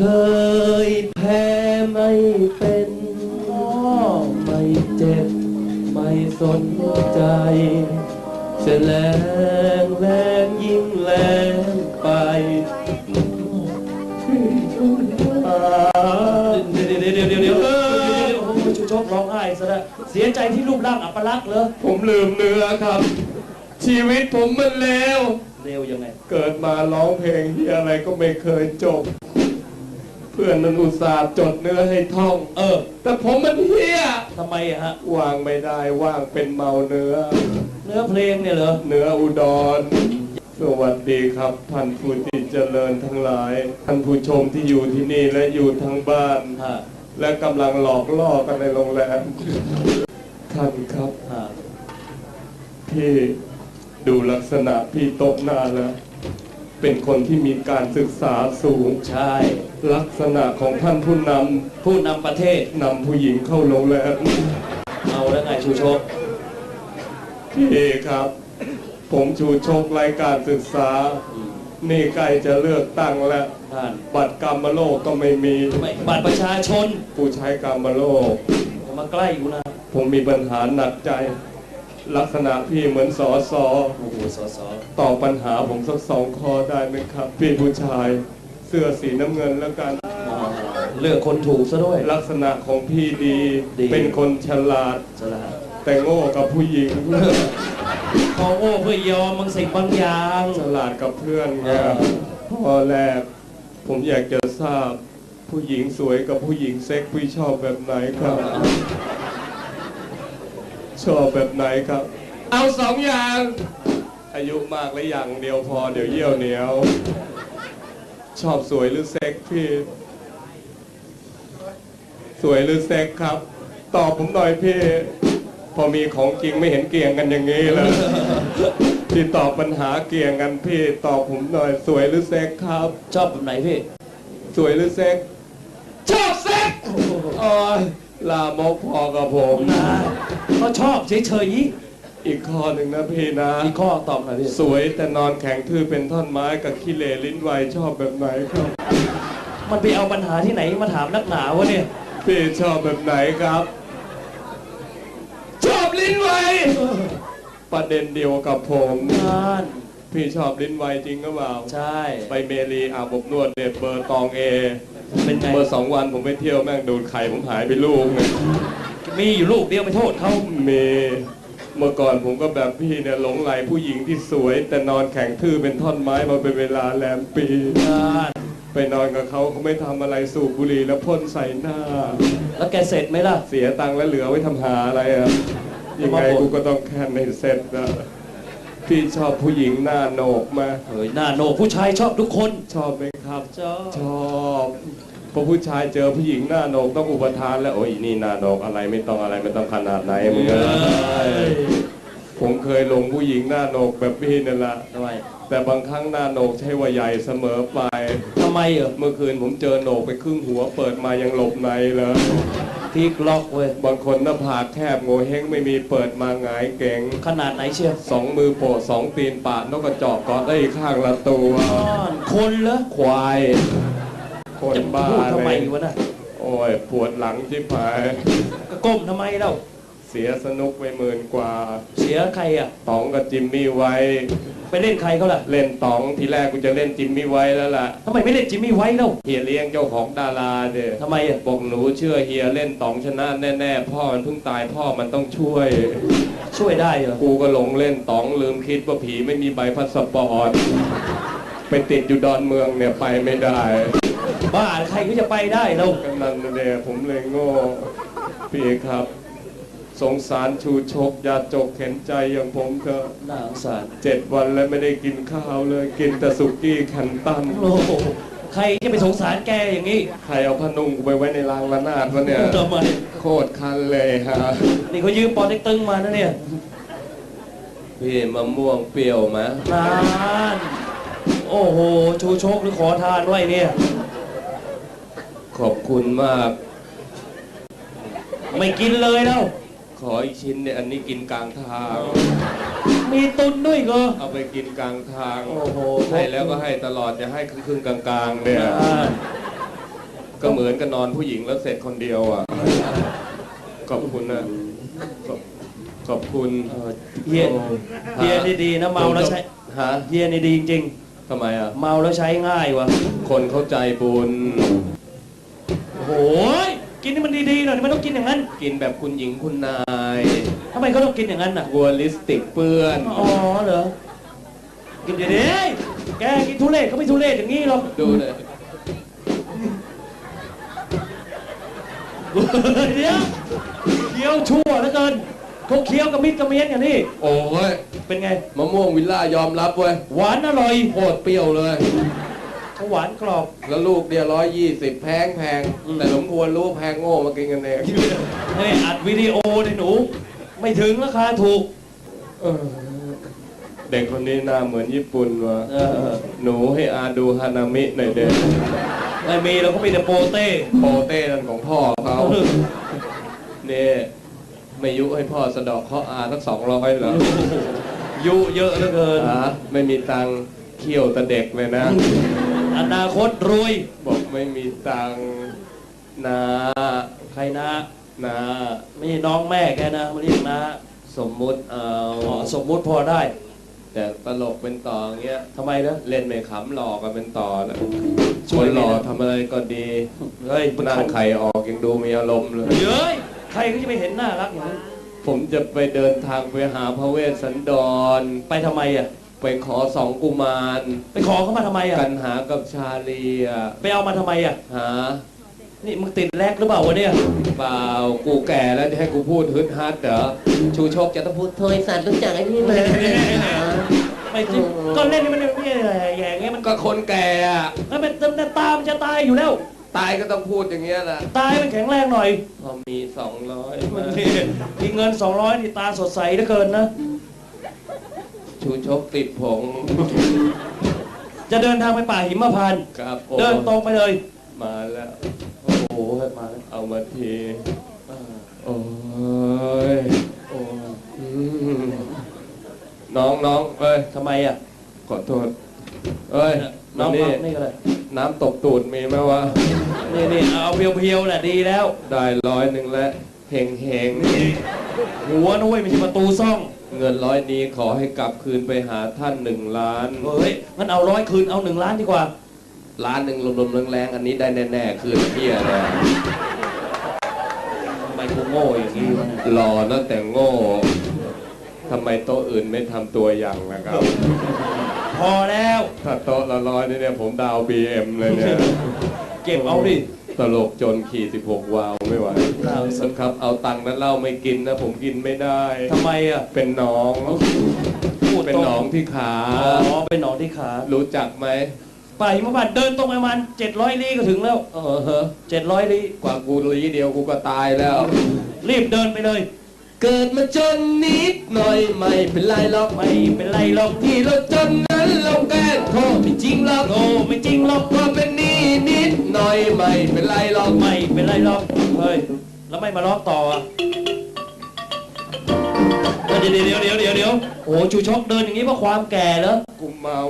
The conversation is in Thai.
เคยแพ้ไม่เป็นไม่เจ็บ ไม่สนใจจะแรงแรงยิ่งแรงไปเดี๋ยวเดี๋ยวเดี๋ยวเดี๋ยวเดี๋ยวโอ้โหชูชกร้องไห้ซะแล้วเสียใจที่รูปร่างอัปลักษณ์เหรอผมลืมเนื้อครับ ชีวิตผมมันเลว เร็วยังไง เกิดมาร้องเพลงที่อะไรก็ไม่เคยจบ เพื่อนนันอุตส่าห์จดเนื้อให้ท่อง เออ แต่ผมมันเฮี้ยทำไมอะฮะ วางไม่ได้ว่างเป็นเมาเนื้อ เนื้อเพลงเนี่ยเหรอ เนื้ออุดร สวัสดีครับท่านผู้ที่เจริญทั้งหลาย ท่านผู้ชมที่อยู่ที่นี่และอยู่ทั้งบ้าน ฮะ และกำลังหลอกล่อกันในโรงแรม ท่านครับ ฮะ พี่ดูลักษณะพี่โต๊ะหน้าแล้ว เป็นคนที่มีการศึกษาสูง ใช่ ลักษณะของท่านผู้นผู้นำประเทศำนำผู้หญิงเข้าโรงแรมเอาแล้วไงชูชกพี่ครับ ผมชูชกรายการศึกษา นี่ใกล้จะเลือกตั้งแล้ว ท่านบัตรกรรมโลกก็ไม่มีไม่บัตรประชาชนผู้ใช้กรรมโลก อย่ามาใกล้กูนะ ผมมีปัญหาหนักใจ ลักษณะพี่เหมือนสอสอโอ้โหสอสอตอบปัญหาผมสักสองข้อได้ไหมครับ พี่ผู้ชายเสื้อสีน้ำเงินแล้วกันอ่าเลือกคนถูกซะด้วย ลักษณะของพี่ดี ดี เป็นคนฉลาด สละแต่โง่กับผู้หญิง พอโง่เพื่อยอมบางสิ่งบางอย่าง ฉลาดกับเพื่อนไงเออข้อแรก ผมอยากจะทราบผู้หญิงสวยกับผู้หญิงเซ็กพี่ชอบแบบไหนครับ ชอบแบบไหนครับ เอาสองอย่าง อายุมากและอย่างเดียวพอเดี๋ยวเยี่ยวเหนียว ชอบสวยหรือเซ็กพี่ สวยหรือเซ็กครับ ตอบผมหน่อยพี่ พอมีของจริงไม่เห็นเกี่ยงกันอย่างนี้เลยที่ตอบปัญหาเกี่ยงกันพี่ ตอบผมหน่อย สวยหรือเซ็กครับ ชอบแบบไหนพี่ สวยหรือเซ็กชอบเซ็กโอ้ย ลามกพอกับผมนะก็ชอบเฉยอีกข้อหนึ่งนะพี่นะๆอีกข้อตอบหน่อยพี่สวยแต่นอนแข็งทื่อเป็นท่อนไม้กับขี้เหร่ลิ้นไวชอบแบบไหนครับ มันไปเอาปัญหาที่ไหนมาถามนักหนาวะเนี่ย พี่ชอบแบบไหนครับ ชอบลิ้นไวประเด็นเดียวกับผมนั่นพี่ชอบลิ้นไวจริงหรือเปล่า ใช่ ไปเมรีอาบอบนวดเด็ดเบอร์ตองเอ เป็นไงเบอร์สองวันผมไปเที่ยวแม่งดูดไข่ผมหายไปลูกหนึงมีอยู่ลูกเดียวไปโทษเขามีเมื่อก่อนผมก็แบบพี่เนี่ยหลงไหลผู้หญิงที่สวย แต่นอนแข็งทื่อเป็นท่อนไม้มาเป็นเวลาแรมปีนั่นไปนอนกับเขาเขาไม่ทำอะไรสูบบุหรี่แล้วพ่นใส่หน้า แล้วแกเสร็จไหมล่ะ เสียตังค์แล้วเหลือไว้ทำหาอะไรอะยังไงกูก็ต้องแค่ในเซ็ตนะ พี่ชอบผู้หญิงหน้าโหนกมาเฮ้ยหน้าโหนกผู้ชายชอบทุกคนชอบไหมครับ ชอบชอบพอผู้ชายเจอผู้หญิงหน้าโหนกต้องอุปทานแล้วโอ้ยนี่หน้าโหนกอะไรไม่ต้องอะไรไม่ต้องขนาดไหนมึงเอเอ้้ยยผมเคยหลงผู้หญิงหน้าโหนกแบบพี่นั่นแหละทำไมแต่บางครั้งหน้าโหนกใช่ว่าใหญ่เสมอไป ทำไมเหรอเมื่อคืนผมเจอโหนกไปครึ่งหัวเปิดมายังหลบในเลย พีกล็อกเว้ยบางคนหน้าผากแคบโงเฮงไม่มีเปิดมาหงายเก่งขนาดไหนเชียวสองมือโปะสองตีนปาดนกกระจอกกอดได้อีกข้างละตัว อ้อนคนเหรอควาย คนจะบ้าพูดทำไมเลยวะน่ะโอ้ย ปวดหลังที่ผาย ก็ก้มทำไมเล่าเสียสนุกไปหมื่นกว่า เสียใครอะ ต๋องกับจิมมี่ไว้ไป เล่นใครเขาล่ะเล่นต๋องทีแรกกูจะเล่นจิมมี่ไว้แล้วล่ะทำไมไม่เล่นจิมมี่ไว้เล่าเฮียเลี้ยงเจ้าของดาราเด้ทำไมอะบอกหนูเชื่อเฮียเล่นต๋องชนะแน่ๆพ่อมันเพิ่งตายพ่อมันต้องช่วย ช่วยได้เหรอกูก็หลงเล่นต๋องลืมคิดว่าผีไม่มีใบพาสปอร์ตไปติดอยู่ดอนเมืองเนี่ยไปไม่ได้บ้าใครก็จะไปได้เล่ากันนั่นน่ะเนี่ยผมเลยโง่พี่เอกครับ สงสารชูชกยาจกเข็นใจอย่างผมเถอะน่าสงสารเจ็ดวันแล้วไม่ได้กินข้าวเลยกินแต่สุกี้แคนตันโอ้โหใครจะไปสงสารแกอย่างนี้ ใครเอาผ้านุ่งกูไปไว้ในรางระนาดวะเนี่ยทำไมโคตรคันเลยฮะนี่เขายืมปอเต็กตึงมานะเนี่ยพี่มะม่วงเปรี้ยวไหมนานโอ้โห ชูโชคหรือขอทานไว้เนี่ย ขอบคุณมาก ไม่กินเลยแล้วข ออีกชิ้นเนี่ยอันนี้กินกลางทาง มีตุนด้วยเหรอ เอาไปกินกลางทางโอ้โห ให้แล้วก็ให้ตลอดจะให้ครึ่งๆกลางๆเนี่ยนานก็เหมือนกับนอนผู้หญิงแล้วเสร็จคนเดียวอะขอบคุณนะขอบขอบคุณเออเฮียเฮียนี่ดีนะเมาแล้วใช้ฮะเฮียนี่ดีจริงทำไมอะๆเมาแล้วใช้ง่ายวะคนเข้าใจบุญโอ้โหย กินให้มันดีๆหน่อยไม่ต้องกินอย่างนั้น กินแบบคุณหญิงคุณนายทำไมเขาต้องกินอย่างนั้นน่ะวัวลิสติกเปื้อนอ๋อเหรอกินเดี๋ยวนี้แกกินทุเรศเขาไม่ทุเรศอย่างนี้หรอกดูเลยเดี๋ยวเคี้ยวชั่วเหลือเกินเขาเคี้ยวกระมิดกระเมียนอย่างนี้โอ้ยเป็นไงมะม่วงวิลล่ายอมรับเว้ยหวานอร่อยโคตรเปรี้ยวเลยเขา หวานกรอบ แล้วลูกเดียวร้อยยี่สิบแพงแพง แต่สมควรรู้แพงโง่มากินกันเองเฮ้ยอัดวิดีโอเลยหนู ไม่ถึงราคาถูก เออ เด็กคนนี้หน้าเหมือนญี่ปุ่นวะเออ หนูให้อาดูฮานามิหน่อยเด็กไม่มีเราก็มีแต่โปเต้ โปเต้นั่นของพ่อเขาเนี่ยไม่ยุให้พ่อสะเดอกข้ออาสักสองร้อยเหรอยุเยอะเหลือเกินฮะไม่มีตังค์เคี่ยวแต่เด็กเลยนะ อนาคตรวย บอกไม่มีตังค์นาใครนะนาไม่ใช่น้องแม่แกนะมาเรียกนะสมมุติเอาอ๋อสมมุติพอได้ แต่ตลกเป็นต่ออย่างเงี้ยทำไมนะ เล่นไม่ขำหลอกกันเป็นต่อแล้วช่ควยนหล่อไม่ได้ทำอะไรก็ดีเฮ้ยมันนั่งเขาไข่ออกยังดูมีอารมณ์เลย เย้ยใครก็จะไปเห็นน่ารักอย่างนั้นผมจะไปเดินทางไปหาพระเวสสันดร ไปทำไมอะ ไปขอสองกุมารไปขอเขามาทำไมอะ กันหากับชาลีอะไปเอามาทำไมอะ หา นี่มึงติดแรกหรือเปล่าวะเนี่ย เปล่ากูแก่แล้วจะให้กูพูดฮึดฮัดเหรอชูชกจะต้องพูดเทยสัตว์รู้จักไอ้นี่ไหมไม่จริงก็เล่นนี่มันไม่อะไรอย่างเงี้ยมันก็คนแก่อะแล้วเป็นแต่ตามนจะตายอยู่แล้ว ตายก็ต้องพูดอย่างเงี้ยแหละตายมันแข็งแรงหน่อยพอมีสองร้อยมันนี่มีเงิน200นี่ตาสดใสเหลือเกินนะ ชูชกติดผงจะเดินทางไปป่าหิมพานต์ครับโอ้เดินตรงไปเลย มาแล้ว โอ้โหมาแล้วเอามาทีเออโอ้ยโอ้อืมน้องน้องเอ้ยทำไมอะขอโทษเอ้ยน้องนี่นี่ก็เลยน้ำตกตูดมีไหมวะ นี่นี่เอาเพียวๆน่ะดีแล้ว ได้ร้อยหนึ่งแล้วเฮงเฮงหัวนุ้ยไม่ใช่ประตูซ่อง เงินร้อยนี้ขอให้กลับคืนไปหาท่านหนึ่งล้าน เฮ้ยงั้นเอาร้อยคืนเอาหนึ่งล้านดีกว่า ล้านหนึ่งลมๆแรงๆอันนี้ได้แน่ๆคืนเพี้ยเลยทำไมกูโง่อย่างนี้วะเนี่ยหล่อนะแต่โง่ทำไมโต๊ะอื่นไม่ทำตัวอย่างล่ะครับ พอแล้ว ถ้าโต๊ะละร้อยนี่เนี่ยผมดาวบีเอ็มเลยเนี่ย เก็บเอาดิ ตลกจนขี่ 16 วาวไม่ไหวสันครับ เอาตังค์นั้นเหล่าไม่กินนะ ผมกินไม่ได้ ทำไมอะเป็นหน้อง พูดเป็นตรงหนองที่ขา อ๋อเป็นหนองที่ขารู้จักไหมป่าหิมพานต์เดินตรงประมาณ700ลี้ก็ถึงแล้วเออฮะ700ลี้กว่ากูรีเดียวกูก็ตายแล้ว รีบเดินไปเลย เกิดมาจนนิดหน่อยไม่เป็นไรหรอกไม่เป็นไรหรอกที่เราจนนั้นเราแกล้งโทษไม่จริงหรอกโอ้ไม่จริงหรอกว่าเป็นหนี้ นิดหน่อยไม่เป็นไรหรอกไม่เป็นไรหรอกเฮ้ยแล้วไม่มาร้องต่ออะเดี๋ยวเดี๋ยวเดี๋ยวเดี๋ยวเดี๋ยวโอ้ชูชกเดินอย่างนี้เพราะความแก่เหรอกูเมา